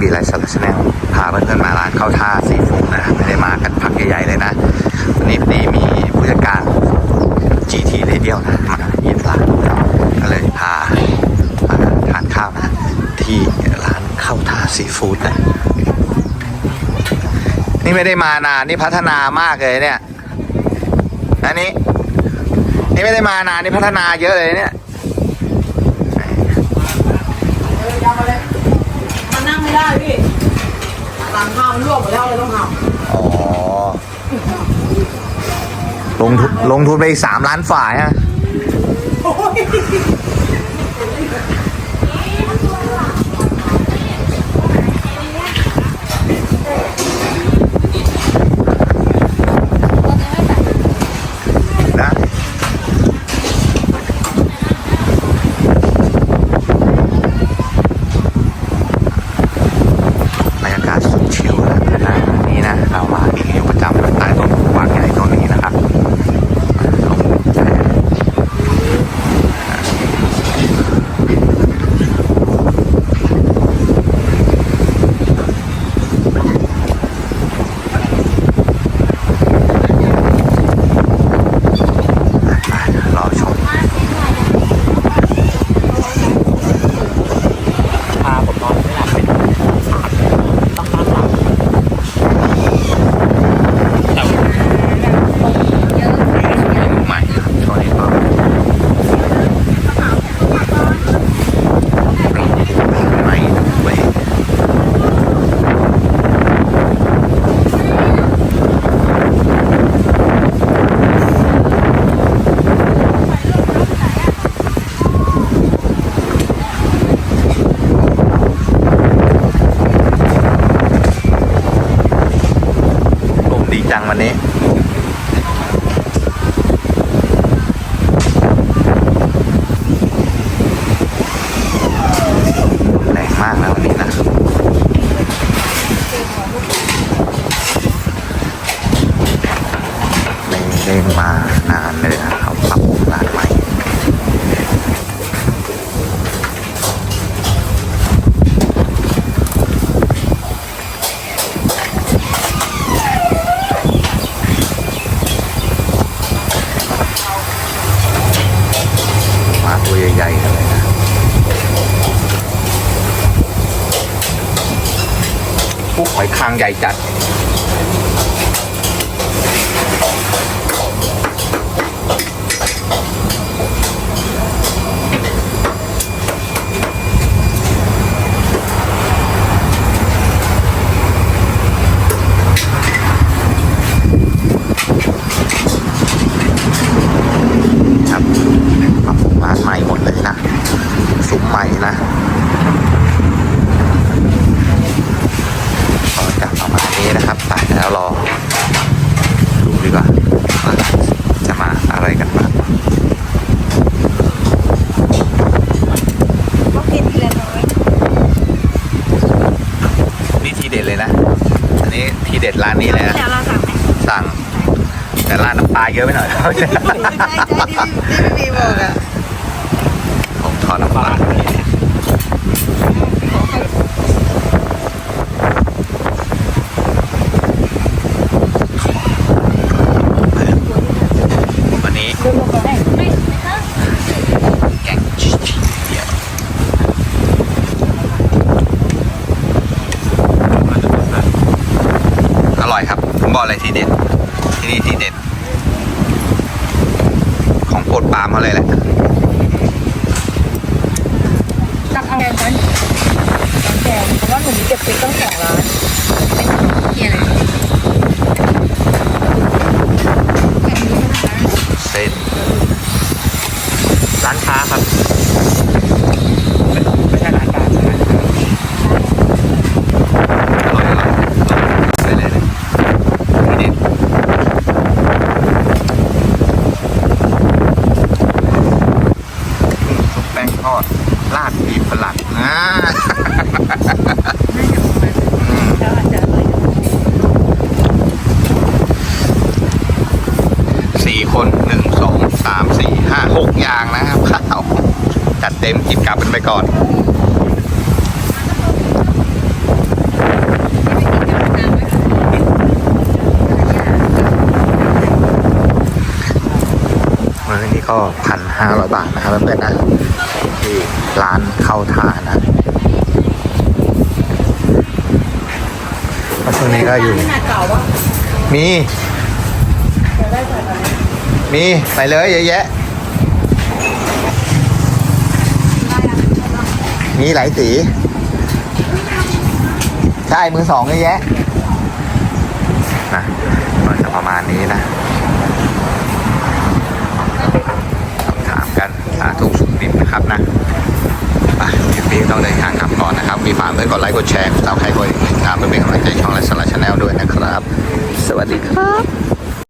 บีไลท์สารชแนลพาเพื่อนๆมาร้านข้าวท่าซีฟู้ดนะไม่ได้มากันพักใหญ่ๆเลยนะวันนี้พอดีมีผู้จัดการ GT Radio นะมาเยี่ยมร้านก็เลยพาาทานข้าวนะ ที่ร้านข้าวท่าซีฟู้ดนะนี่ไม่ได้มานานนี่พัฒนามากเลยเนี่ยอันนี้ นี่ไม่ได้มานานนี่พัฒนาเยอะเลยเนี่ย มันนั่ง ไม่ได้พี่หลังข้าวมันลวกหมดแล้วเลยต้องทอ๋อ ลงทุนลงทุนไปอีกสามล้านฝ่ายฮะำโอ้ยนะบรรยากาศสุดชิลนะนะนี่นะ เรามาอีกอยู่ประจำใต้ต้นกวางใหญ่ต้นนี้นะครับลงแช่รอชม พาผมนอนไม่หลับเป็นสามต้องตั้งหลับแต่ว่า ใหม่ครับช่วงนี้ก็ใหม่ด้วย กลุ่มดีจังวันนี้ แรงมากนะวันนี้นะ ไม่ได้มานานเลยนะเขาปรับปรุงร้านใหม่มาตัวใหญ่ๆเลยนะผู้หอยคางใหญ่จัด ครับปรับปรุงร้านใหม่หมดเลยนะ ซุ้มใหม่นะ ก็จะประมาณ นี้นะครับไปแล้วรอดูดีกว่าว่าจะมาอะไรกันบ้างก็กินทีละน้อยนี่ทีเด็ดเลยนะ อันนี้ทีเด็ดร้านนี้เลยนะเดี๋ยวเราสั่งไหมสั่ง แต่ร้านน้ำปลาเยอะไปหน่อยใช่ใช่ที่ที่พี่บีบอกอะ ผมทอดน้ำปลาวันนี้แกงชิชิเดียวอร่อย ครับผมบอกเลยทีเด็ด ที่นี่ทีเด็ด ของโปรดปรามเขาเลยแหละตักเอาแกงนั้นแกงเพราะว่าหนูมีเก็บติ๊กต้องสองล้านเกี่ยอะไรเส้นร้านค้าครับ ดเต็มกินกลับกันไปก่อนมื้อนี้ก็พันห้าร้อยบาทนะครับเพื่อนนะที่ร้านเข้าทานนะช่วงนี้ก็อยู่ มี มี ไปเลยเยอะแยะ มีหลายสี ใช่ มือสองเยอะแยะนะก็จะประมาณนี้นะสอบถามกันสาธุสุขดิบนะครับนะปคลิปนี้ต้องเดินทางกลับก่อนนะครับ มีฝากด้วยกดไลค์กดแชร์เราใครกดติดตามเพื่อเป็นกำลังใจช่องและสาระชาแนลด้วยนะครับ สวัสดีครับ